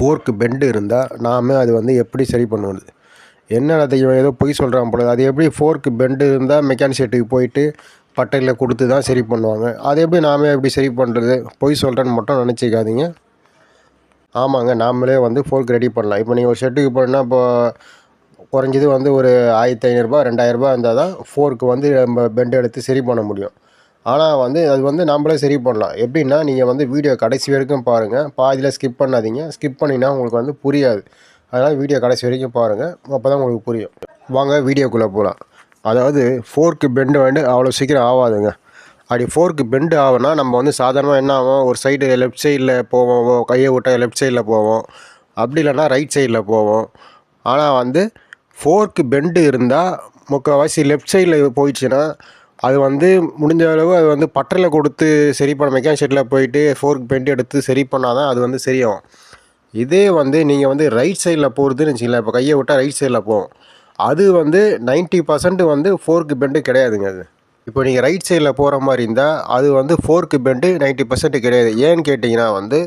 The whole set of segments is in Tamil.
ஃபோர்க்கு பெண்டு இருந்தால் நாம் அது வந்து எப்படி சரி பண்ணுவது? என்ன இவன் ஏதோ பொய் சொல்கிறான் போல அது எப்படி ஃபோர்க்கு பெண்டு இருந்தால் மெக்கானிக் ஷெட்டுக்கு போயிட்டு பட்டையில் கொடுத்து தான் சரி பண்ணுவாங்க. அது எப்படி நாமே எப்படி சரி பண்ணுறது பொய் சொல்கிறேன்னு மட்டும் நினச்சிக்காதீங்க. ஆமாங்க நாமளே வந்து ஃபோர்க் ரெடி பண்ணலாம். இப்போ நீங்கள் ஒரு செட்டுக்கு போனால் இப்போ குறைஞ்சது வந்து ஒரு ஆயிரத்தி ஐநூறுரூபா ரெண்டாயிரரூபா இருந்தால் தான் ஃபோர்க்கு வந்து நம்ம பெண்டு எடுத்து சரி பண்ண முடியும். ஆனால் வந்து அது வந்து நம்மளே சரி பண்ணலாம். எப்படின்னா நீங்கள் வந்து வீடியோ கடைசி வரைக்கும் பாருங்கள் பாதியில் ஸ்கிப் பண்ணாதீங்க. ஸ்கிப் பண்ணிங்கன்னா உங்களுக்கு வந்து புரியாது. அதனால் வீடியோ கடைசி வரைக்கும் பாருங்கள் அப்போ தான் உங்களுக்கு புரியும். வாங்க வீடியோக்குள்ளே போகலாம் அதாவது ஃபோர்க்கு பெண்டு வந்து அவ்வளோ சீக்கிரம் ஆகாதுங்க அப்படி ஃபோர்க்கு பெண்டு ஆகுனா நம்ம வந்து சாதாரணமாக என்ன ஆகும் ஒரு சைடு லெஃப்ட் சைடில் போவோம். கையை விட்டால் லெஃப்ட் சைடில் போவோம். அப்படி இல்லைன்னா ரைட் சைடில் போவோம். ஆனால் வந்து ஃபோர்க்கு பெண்டு இருந்தால் முக்கால்வாசி லெஃப்ட் சைடில் போயிடுச்சுன்னா அது வந்து முடிஞ்ச அளவு அது வந்து பட்டறையில் கொடுத்து சரி பண்ண மெக்கானிக் ஷெட்டில் போயிட்டு ஃபோர்க் பெண்ட் எடுத்து சரி பண்ணால் தான் அது வந்து சரியாகும். இதே வந்து நீங்கள் வந்து ரைட் சைடில் போகிறதுன்னு வச்சுக்கலாம் இப்போ கையை விட்டால் ரைட் சைடில் போகும். அது வந்து நைன்ட்டி பர்சன்ட் வந்து ஃபோர்க்கு பெண்டு கிடையாதுங்க அது. இப்போ நீங்கள் ரைட் சைடில் போகிற மாதிரி இருந்தால் அது வந்து ஃபோர்க்கு பெண்டு நைன்ட்டி பர்சன்ட் கிடையாது. ஏன்னு கேட்டிங்கன்னா வந்து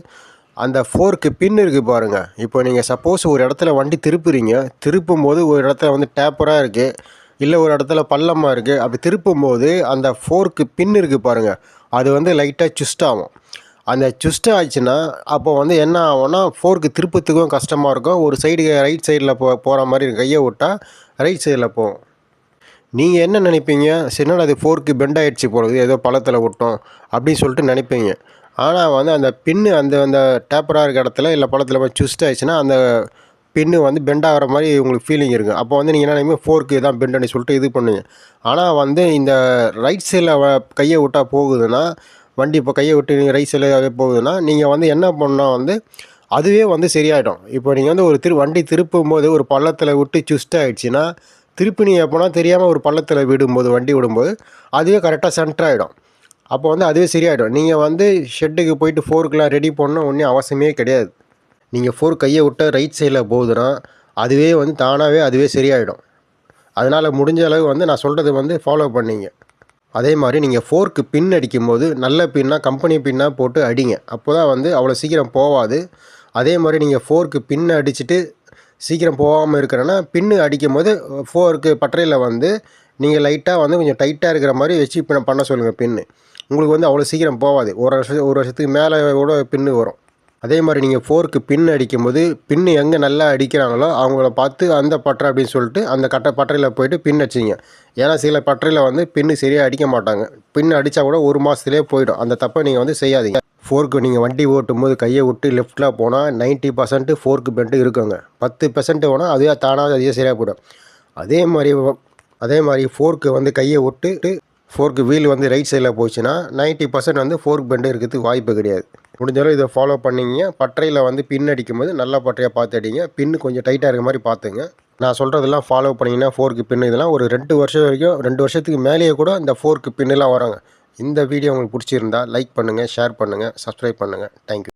அந்த ஃபோர்க்கு பின் இருக்குது பாருங்கள் இப்போ நீங்கள் சப்போஸ் ஒரு இடத்துல வண்டி திருப்புறீங்க. திருப்பும் போது ஒரு இடத்துல வந்து டேப்பராக இருக்குது இல்லை ஒரு இடத்துல பள்ளமாக இருக்குது அப்படி திருப்பும்போது அந்த ஃபோர்க்கு பின் இருக்குது பாருங்கள் அது வந்து லைட்டாக சுஸ்ட் ஆகும். அந்த சுஸ்ட் ஆச்சுன்னா அப்போ வந்து என்ன ஆகும்னா ஃபோர்க்கு திருப்பத்துக்கும் கஷ்டமாக இருக்கும். ஒரு சைடு ரைட் சைடில் போ போகிற மாதிரி கையை விட்டால் ரைட் சைடில் போகும். நீங்கள் என்ன நினைப்பீங்க? சின்னால் அது ஃபோர்க்கு பெண்ட் ஆகிடுச்சு போகிறது ஏதோ பழத்தில் விட்டோம் அப்படின்னு சொல்லிட்டு நினைப்பீங்க. ஆனால் வந்து அந்த பின்னு அந்த அந்த டேப்பராக இருக்க இடத்துல இல்லை பழத்தில் போய் சுஸ்ட் ஆயிடுச்சுன்னா அந்த பின்னு வந்து பெண்ட் ஆகிற மாதிரி உங்களுக்கு ஃபீலிங் இருக்குது அப்போ வந்து நீங்கள் என்ன ஃபோர்க்கு தான் பெண்டுன்னு சொல்லிட்டு இது பண்ணுங்க. ஆனால் வந்து இந்த ரைட் சைடில் கையை விட்டால் போகுதுன்னா வண்டி இப்போ கையை விட்டு நீங்கள் ரைட் சைடில் போகுதுன்னா நீங்கள் வந்து என்ன பண்ணால் வந்து அதுவே வந்து சரியாயிடும். இப்போ நீங்கள் வந்து ஒரு திரு வண்டி திருப்பும் போது ஒரு பள்ளத்தில் விட்டு சுஸ்ட் ஆகிடுச்சின்னா திருப்பி நீங்கள் எப்போனா தெரியாமல் ஒரு பள்ளத்தில் விடும்போது வண்டி விடும்போது அதுவே கரெக்டாக சென்டர் ஆகிடும் அப்போ வந்து அதுவே சரியாயிடும். நீங்கள் வந்து ஷெட்டுக்கு போயிட்டு ஃபோர்க்கெலாம் ரெடி பண்ணணும் ஒன்றும் அவசியமே கிடையாது. நீங்கள் ஃபோர் கையை விட்டால் ரைட் சைடில் போகுதுன்னா அதுவே வந்து தானாகவே அதுவே சரியாயிடும். அதனால் முடிஞ்ச அளவு வந்து நான் சொல்கிறது வந்து ஃபாலோ பண்ணிங்க. அதே மாதிரி நீங்கள் ஃபோர்க்கு பின் அடிக்கும்போது நல்ல பின்னாக கம்பெனி பின்னாக போட்டு அடிங்க. அப்போ தான் வந்து அவ்வளோ சீக்கிரம் போகாது அதே மாதிரி நீங்கள் ஃபோர்க்கு பின் அடிச்சுட்டு சீக்கிரம் போகாமல் இருக்கிறேன்னா பின்னு அடிக்கும் போது ஃபோர்க்கு பட்டறையில் வந்து நீங்கள் லைட்டாக வந்து கொஞ்சம் டைட்டாக இருக்கிற மாதிரி வச்சு இப்போ பண்ண சொல்லுங்கள் பின்னு உங்களுக்கு வந்து அவ்வளோ சீக்கிரம் போகாது ஒரு வருஷம் ஒரு வருஷத்துக்கு மேலே கூட பின்னு வரும். அதே மாதிரி நீங்கள் ஃபோர்க்கு பின் அடிக்கும்போது பின்னு எங்கே நல்லா அடிக்கிறாங்களோ அவங்கள பார்த்து அந்த பட்டரை அப்படின்னு சொல்லிட்டு அந்த கட்டை பட்டறையில் போயிட்டு பின் அடிச்சிங்க. ஏன்னா சில பட்டறையில் வந்து பின்னு சரியாக அடிக்க மாட்டாங்க. பின் அடித்தா கூட ஒரு மாதத்துலேயே போயிடும். அந்த தப்பை நீங்கள் வந்து செய்யாதீங்க. ஃபோர்க்கு நீங்கள் வண்டி ஓட்டும் போது கையை விட்டு லெஃப்ட்டில் போனால் நைன்ட்டி பர்சன்ட்டு ஃபோர்க்கு பெண்ட்டு இருக்குங்க. பத்து பெர்சன்ட் போனால் அதுவே தானாக அதே சரியாக போயிடும். அதே மாதிரி அதே மாதிரி ஃபோர்க்கு வந்து கையை விட்டு ஃபோர்க்கு வீல் வந்து ரைட் சைடில் போச்சுன்னா நைன்ட்டி பர்சன்ட் வந்து ஃபோர்க் பெண்டு இருக்கிறதுக்கு வாய்ப்பு கிடையாது. முடிஞ்சாலும் இதை ஃபாலோ பண்ணிங்க. பட்டறையில் வந்து பின் அடிக்கும் போது நல்ல பட்டறையாக பார்த்து அடிங்க. பின்னு கொஞ்சம் டைட்டாக இருக்க மாதிரி பார்த்துங்க. நான் சொல்கிறதெல்லாம் ஃபாலோ பண்ணிங்கன்னா ஃபோர்க்கு பின்னு இதெல்லாம் ஒரு ரெண்டு வருஷம் வரைக்கும் ரெண்டு வருஷத்துக்கு மேலேயே கூட இந்த ஃபோர்க்கு பின்னுலாம் வராங்க. இந்த வீடியோ உங்களுக்கு பிடிச்சிருந்தா லைக் பண்ணுங்கள் ஷேர் பண்ணுங்கள் சப்ஸ்கிரைப் பண்ணுங்கள் தேங்க்யூ